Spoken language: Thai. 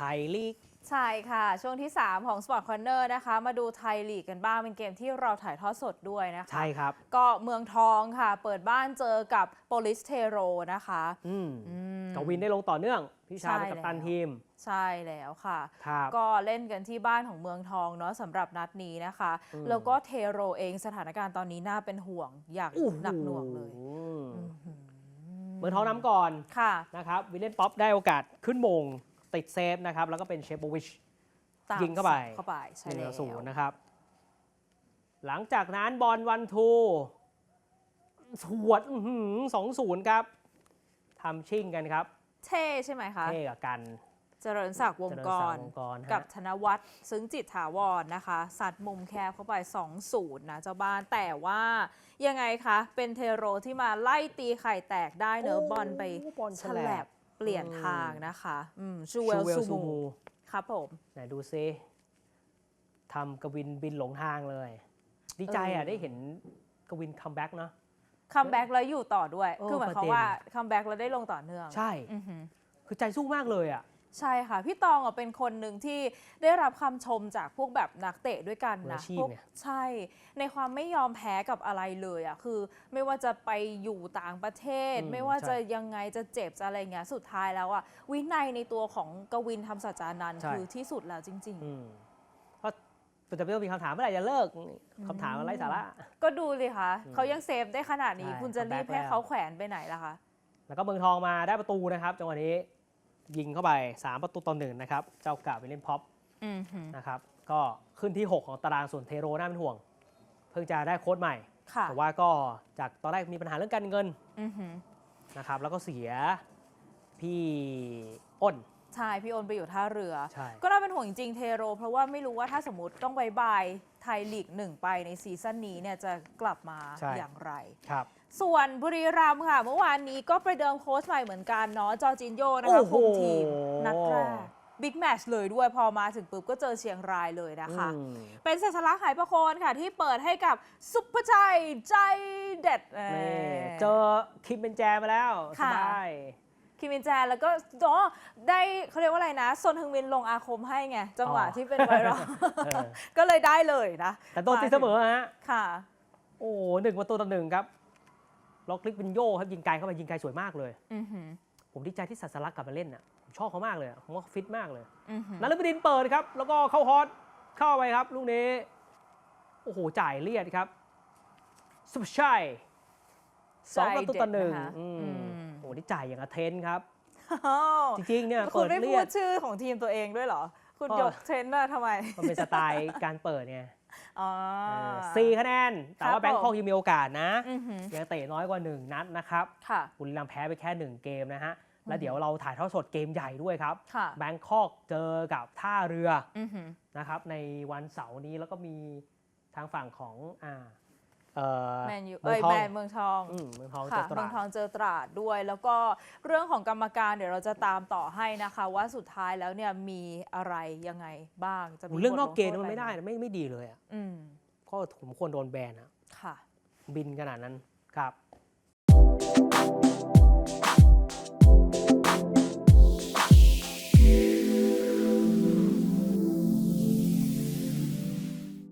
ไทยลีก ใช่ค่ะ ช่วงที่ 3 ของ Sport Corner นะคะ มาดูไทยลีกกันบ้าง เป็นเกมที่เราถ่ายทอดสดด้วยนะคะ ใช่ครับ ก็เมืองทองค่ะ เปิดบ้านเจอกับโปลิสเทโรนะคะอืมอืม กวินได้ลงต่อเนื่อง พี่ชายเป็นใช่กัปตันแล้ว ทีม ใช่แล้วค่ะ ครับ ก็เล่นกันที่บ้านของเมืองทองเนาะสำหรับนัดนี้นะคะ อืม แล้วก็เทโรเองสถานการณ์ตอนนี้น่าเป็นห่วงอย่างโอ้โหนักหน่วงเลยอืมอื้อหือเมืองทองนำก่อนค่ะ นะครับ วิลเลนป๊อปได้โอกาสขึ้นมง ติดเซฟนะครับ แล้วก็เป็นเชฟโบวิชตามยิงเข้าไปเข้าไปหใช่นึ่งแล้ต่อศูนวย์นะครับ หลังจากนั้นบอลวันทูสวดสองศูนย์ครับทำชิ่งกันครับเท่ใช่ไหมคะ เท่กับกันเจริญศักดิ์วงเจริญกศัร ดิ์วงกรฮะ กับธนวัฒน์ซึ้งจิตถาวรนะคะสัตว์มุมแคบเข้าไป 2-0 นะเจ้าบ้านแต่ว่ายังไงคะ เป็นเทโรที่มาไล่ตีไข่แตกได้เนอะบอลไปโบอลฉฉลัลับบ เปลี่ยนอืมทางนะคะอืมชูเวชูลเวลซูซูมูมู ครับผม ไหนดูซิทำกวินบินหลงทางเลย ดีใจอะเออได้เห็นกวินคัมแบ็กเนาะคัมแบ็กแล้วอยู่ต่อด้วยโอ้คือหมายความประเด็นว่าคัมแบ็กแล้วได้ลงต่อเนื่อง ใช่อือหือคือใจสู้มากเลยอะ ใช่ค่ะ พี่ตองอะเป็นคนหนึ่งที่ได้รับคำชมจากพวกแบบนักเตะด้วยกันมือนะอาชีพพวกเนี่ย ใช่ ในความไม่ยอมแพ้กับอะไรเลยอะคือ ไม่ว่าจะไปอยู่ต่างประเทศ อืมไม่ว่าใช่จะยังไงจะเจ็บจะอะไรเงี้ยสุดท้ายแล้วอะวินัยในตัวของกวินทำสัจจานันท์ใช่ คือที่สุดแล้วจริงอืมเพราะแต่ไม่ต้องมีคำถามเมื่อไหร่จะเลิกคำถามอะไร้สาระๆก็ดูเลยค่ะ อืมเขายังเซฟได้ขนาดนี้ ใช่คุณจะรีบ comeback ให้แล้วเขาแขวนไปไหนล่ะคะ แล้วก็เมืองทองมาได้ประตูนะครับจังหวะนี้ ยิงเข้าไป 3 ประตูต่อหนึ่งนะครับ เจ้ากาวิลเลนพ็อปอือหือนะครับ ก็ขึ้นที่ 6 ของตารางส่วนเทโรน่าเป็นห่วง เพิ่งจะได้โค้ชใหม่ค่ะแต่ว่าก็จากตอนแรกมีปัญหาเรื่องการเงินอือหือนะครับ แล้วก็เสียพี่อ้นใช่ พี่โอนไปอยู่ท่าเรือใช่ก็น่าเป็นห่วงจริงๆเทโร เพราะว่าไม่รู้ว่าถ้าสมมติต้องบายบายไทยลีกหนึ่งไปในซีซั่นนี้เนี่ยจะกลับมาใช่อย่างไรครับ ส่วนบุรีรัมย์ค่ะ เมื่อวานนี้ก็ประเดิมโค้ชใหม่เหมือนกันเนาะจอร์จินโยนะคะโอ้โหคุมทีมนัดแรกบิ๊กแมชเลยด้วยพอมาถึงปุ๊บก็เจอเชียงรายเลยนะคะอืมเป็นสัสลักหายประโคนค่ะ ที่เปิดให้กับซุปเปอร์ชัยใจเด็ดเอ่อนี่เจอคิมเป็นแจมาแล้วสค่ะบายคิมมินแจนแล้วก็อ๋อได้เขาเรียกว่าอะไรนะซนฮึงมินลงอาคมให้ไง จังหวะอ๋อที่เป็นไวรัลเออก็เลยได้เลยนะ แต่โดนตีเสมอฮะ ค่ะ โอ้โหหนึ่งประตูต่อหนึ่งครับ ล็อกลิกวินโยครับยิงไกลเข้าไปยิงไกลสวยมากเลย อือหือผมดีใจที่สัสลักกลับมาเล่นอะผมชอบเขามากเลยอะผมว่าเขาฟิตมากเลยอือหือนัลบดินเปิดครับ แล้วก็เข้าฮอตเข้าไปครับลูกนี้ โอ้โหจ่ายเลียดครับ สุภาชัยสองประตูต่อหนึ่งใจเด็ดนะคะอืมอืมโอ้โหนี่จ่ายอย่างกับเทนครับ อ้าวจริงๆเนี่ยคุเปิณดไม่เลีพูยด ดชื่อของทีมตัวเองด้วยเหรอ คุณก็ยกเทรนด์น่ะทำไม มันเป็นสไตล์การเปิดเนี่ย อ๋อเออสี่คะแนน แต่ครัว่าบแบงคอกผมยังมีโอกาสนะ อือหือ ยังเตะน้อยกว่า 1 นัดนะครับ ค่ะ บุรีรัมย์แพ้ไปแค่ 1 เกมนะฮะ แล้วอือฮึเดี๋ยวเราถ่ายทอดสดเกมใหญ่ด้วยครับ ค่ะ แบงคอกเจอกับท่าเรืออือหือ นะครับในวันเสาร์นี้แล้วก็มีทางฝั่งของอ่า เอ่อแมนยูเมืเอ้องยทองแมนเมืองทองอืมเมืองทองเจค่ะอตเมืราองดทองเจอตราดด้วย แล้วก็เรื่องของกรรมการเดี๋ยวเราจะตามต่อให้นะคะ ว่าสุดท้ายแล้วเนี่ยมีอะไรยังไงบ้างจะมีเรื่องนอกบทลเกณฑ์โทษมันไม่ได้อะรนะไม่ไม่ดีเลยอะอืมก็ผมควรโดนแบนอะค่ะ บินขนาดนั้นครับ